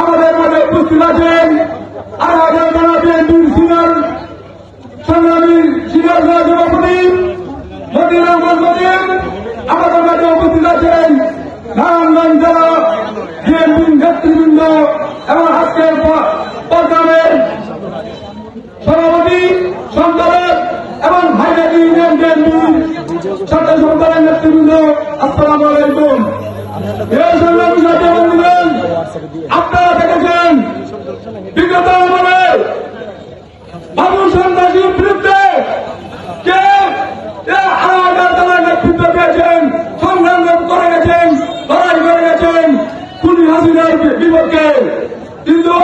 আমাদের মাঝে উপস্থিত আছেন। আড়াই হাজার বিএনপির সিনিয়র সংগ্রামী সিনিয়র সভাপতি মদিন আহমদ মদিন আমাদের মাঝে উপস্থিত আছেন নারায়ণগঞ্জ জেলা বিএনপি নেতৃবৃন্দ এবং আজকের প্রোগ্রামের সভাপতি, সম্পাদক এবং ভাইরাজি ইউনিয়ন বিএনপির ছাত্র সম্পাদক নেতৃবৃন্দ, আসসালামু আলাইকুম। আপনারা দেখেছেন, বিগত বাবু সন্ত্রাসীর বিরুদ্ধে কে আলাদা তারা নেতৃত্ব দিয়েছেন সংগ্রাম করে গেছেন লড়াই করে গেছেন খুনি হাসিনার বিপক্ষে কিন্তু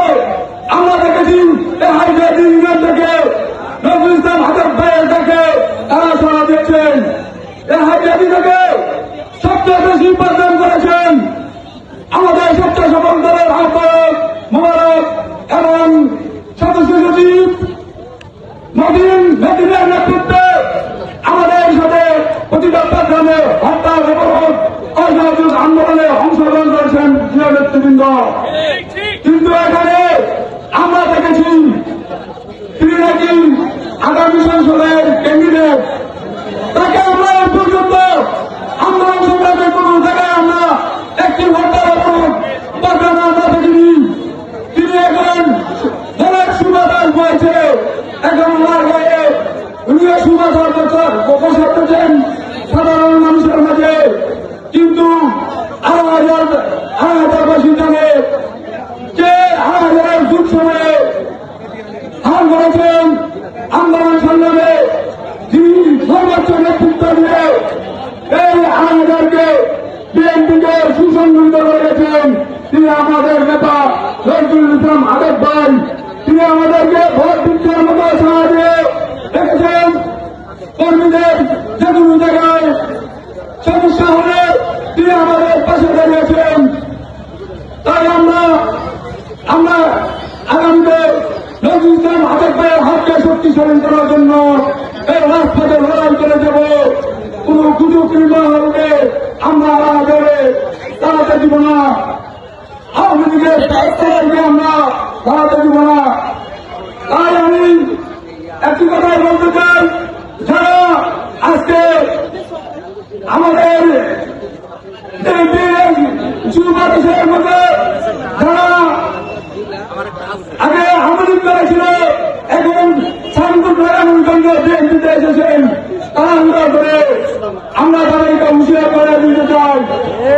আমরা দেখেছি এই হাইজার ইউনিয়ন থেকে নজরুল ইসলাম হাজার ভাইয়ের থেকে তারা সারা দিয়েছেন এই হাইজারি থেকে সবচেয়ে বেশি উপার্জন করেছেন আমাদের সবচেয়ে সফল দলের আহ্বায়ক মোবারক এবং সদস্য সচিব নদীন নদীনের নেতৃত্বে আমাদের সাথে প্রতিটা গ্রামে হরতাল অবরোধ অসহযোগ আন্দোলনে অংশগ্রহণ করেছেন প্রিয় নেতৃবৃন্দ। কিন্তু এখানে আমরা দেখেছি তিনি নাকি আগামী সংসদের ক্যান্ডিডেট তাকে আমরা এই পর্যন্ত আন্দোলন সংগ্রামের কোন জায়গায় আমরা একটি হরতাল অবরোধ প্রোগ্রামে আমরা দেখিনি তিনি এখন অনেক সুবাদাস বয়েছে এখন আমার গায়ে উনিও সুবাদাস বছর করতেছেন সাধারণ মানুষের মাঝে। কিন্তু হাজার হাজার যুগ সময়ে আন্দোলন এই তিনি আমাদের নেতা ভাই। তিনি আমাদেরকে ভোট দিচ্ছেন মতো সাহায্যে দেখেছেন কর্মীদের যে কোনো জায়গায় সমস্যা হলে তিনি আমাদের পাশে দাঁড়িয়েছেন তাই আমরা আমরা আগামীতে নজরুল ইসলাম আদেব ভাইয়ের হাতকে শক্তিশালী করার জন্য এই রাজপথে লড়াই করে যাব কোন গুজব কিংবা হলে আমরা আগে দাঁড়াতে দিব না আওয়ামী লীগের সবাইকে আমরা দাঁড়াতে দিব না তাই আমি একটি কথাই বলতে চাই, যারা আজকে আমাদের যুব মধ্যে যারা আগে আমলিক করেছিল এখন শান্তপুর নারায়ণগঞ্জ বিএনপিতে এসেছেন, তারা আমরা করে আমরা তাদেরকে হুঁশিয়ার করে দিতে চাই ও